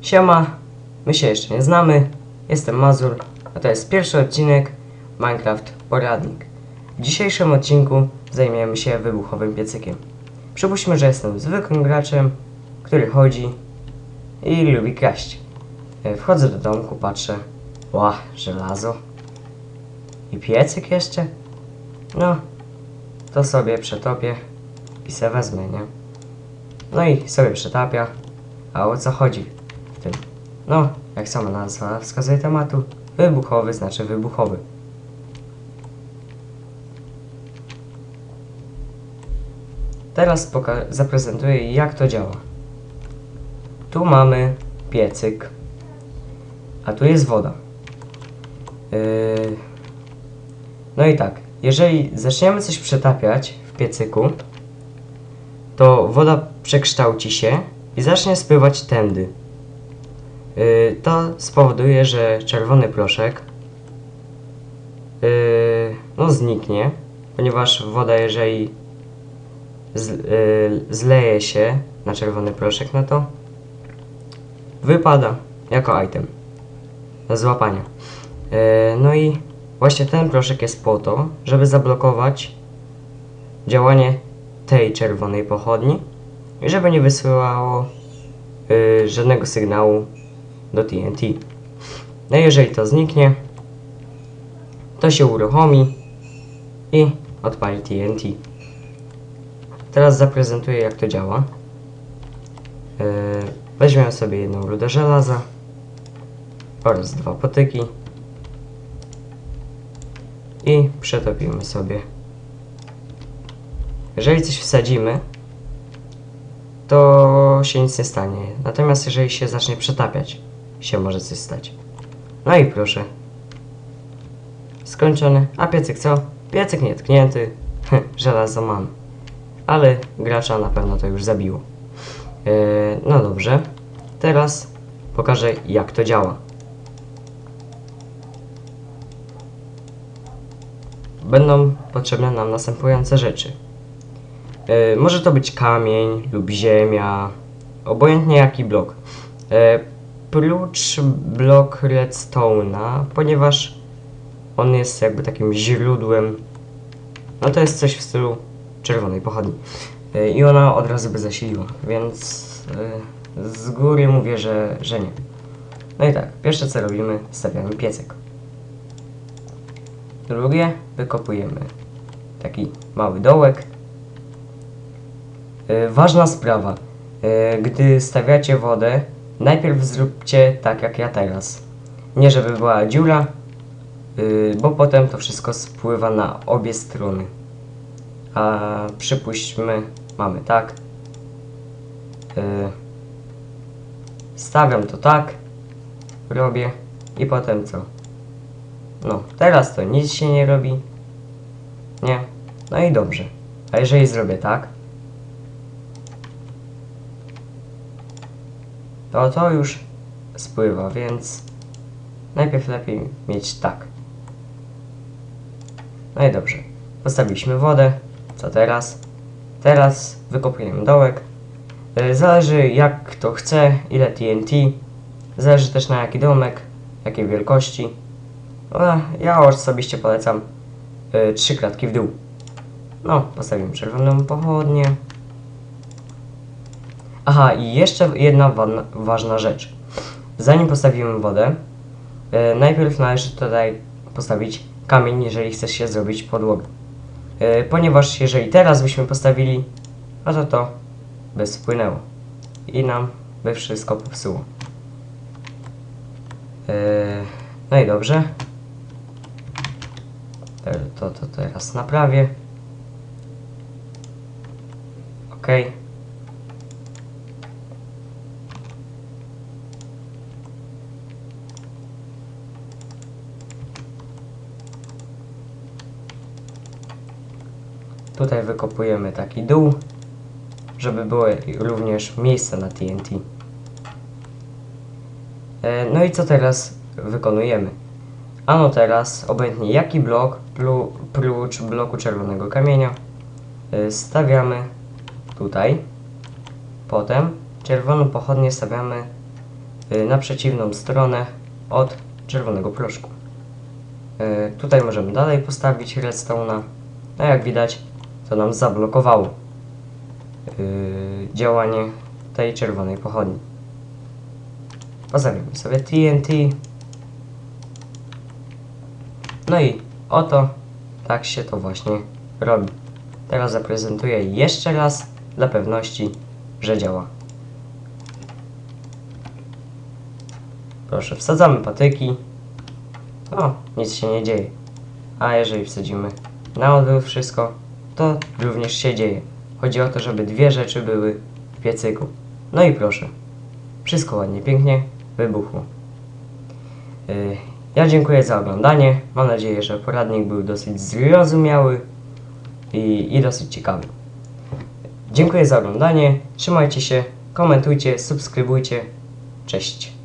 Siema, my się jeszcze nie znamy, jestem Mazur, a to jest pierwszy odcinek Minecraft Poradnik. W dzisiejszym odcinku zajmiemy się wybuchowym piecykiem. Przypuśćmy, że jestem zwykłym graczem, który chodzi i lubi kraść. E, Wchodzę do domku, patrzę, ła, żelazo i piecyk jeszcze? No, to sobie przetopię i se wezmę, nie? No i sobie przetapia. A o co chodzi No, jak sama nazwa wskazuje tematu, wybuchowy znaczy wybuchowy. Teraz zaprezentuję jak to działa. Tu mamy piecyk, a tu jest woda. Yy... No i tak, jeżeli zaczniemy coś przetapiać w piecyku, to woda przekształci się i zacznie spływać tędy. Yy, to spowoduje, że czerwony proszek yy, no zniknie, ponieważ woda jeżeli yy, zleje się na czerwony proszek, no to wypada jako item do złapania. No i właśnie ten proszek jest po to, żeby zablokować działanie tej czerwonej pochodni i żeby nie wysyłało y, żadnego sygnału do TNT. No jeżeli to zniknie, to się uruchomi i odpali TNT. Teraz zaprezentuję jak to działa. Y, weźmiemy sobie jedną rudę żelaza oraz dwa potyki i przetopimy sobie jeżeli coś wsadzimy, to się nic nie stanie. Natomiast jeżeli się zacznie przetapiać, się może coś stać. No i proszę. Skończony. A piecyk co? Piecyk nietknięty. Żelazo mam. Ale gracza na pewno to już zabiło. Eee, no dobrze. Teraz pokażę jak to działa. Będą potrzebne nam następujące rzeczy. E, może to być kamień lub ziemia, obojętnie jaki blok. E, prócz blok redstone'a, ponieważ on jest jakby takim źródłem, no to jest coś w stylu czerwonej pochodni. E, I ona od razu by zasiliła, więc e, z góry mówię, że, że nie. No i tak, pierwsze co robimy, stawiamy piecek. Drugie, wykopujemy taki mały dołek, E, Ważna sprawa. Gdy stawiacie wodę, najpierw zróbcie tak jak ja teraz. Nie żeby była dziura, y, bo potem to wszystko spływa na obie strony. A przypuśćmy, mamy tak. Y, Stawiam to tak, robię i potem co? No, teraz to nic się nie robi. Nie? No i dobrze. A jeżeli zrobię tak, to to już spływa, więc najpierw lepiej mieć tak. No i dobrze. Postawiliśmy wodę. Co teraz? Teraz wykopujemy dołek. Y, Zależy jak kto chce, ile TNT. Zależy też na jaki domek, jakiej wielkości. No, ja osobiście polecam y, trzy klatki w dół. No, postawimy czerwoną pochodnię. Aha, i jeszcze jedna wa- ważna rzecz. Zanim postawimy wodę, e, najpierw należy tutaj postawić kamień, jeżeli chcesz się zrobić podłogę. E, ponieważ jeżeli teraz byśmy postawili, no to to by spłynęło i nam by wszystko popsuło. E, no i dobrze. To, to teraz naprawię. Okej. Tutaj wykopujemy taki dół, żeby było również miejsce na TNT. E, No i co teraz wykonujemy? Ano teraz, obojętnie jaki blok, prócz bloku czerwonego kamienia, e, stawiamy tutaj. Potem czerwoną pochodnię stawiamy y, na przeciwną stronę od czerwonego proszku. Tutaj możemy dalej postawić redstone'a. No jak widać, to nam zablokowało y, działanie tej czerwonej pochodni. Pozamienimy sobie TNT. No i oto tak się to właśnie robi. Teraz zaprezentuję jeszcze raz dla pewności, że działa. Proszę, wsadzamy patyki. O, nic się nie dzieje. A jeżeli wsadzimy na odwrót wszystko, to również się dzieje. Chodzi o to, żeby dwie rzeczy były w piecyku. No i proszę, wszystko ładnie, pięknie wybuchło. Yy, Ja dziękuję za oglądanie. Mam nadzieję, że poradnik był dosyć zrozumiały i, i dosyć ciekawy. Dziękuję za oglądanie. Trzymajcie się, komentujcie, subskrybujcie. Cześć.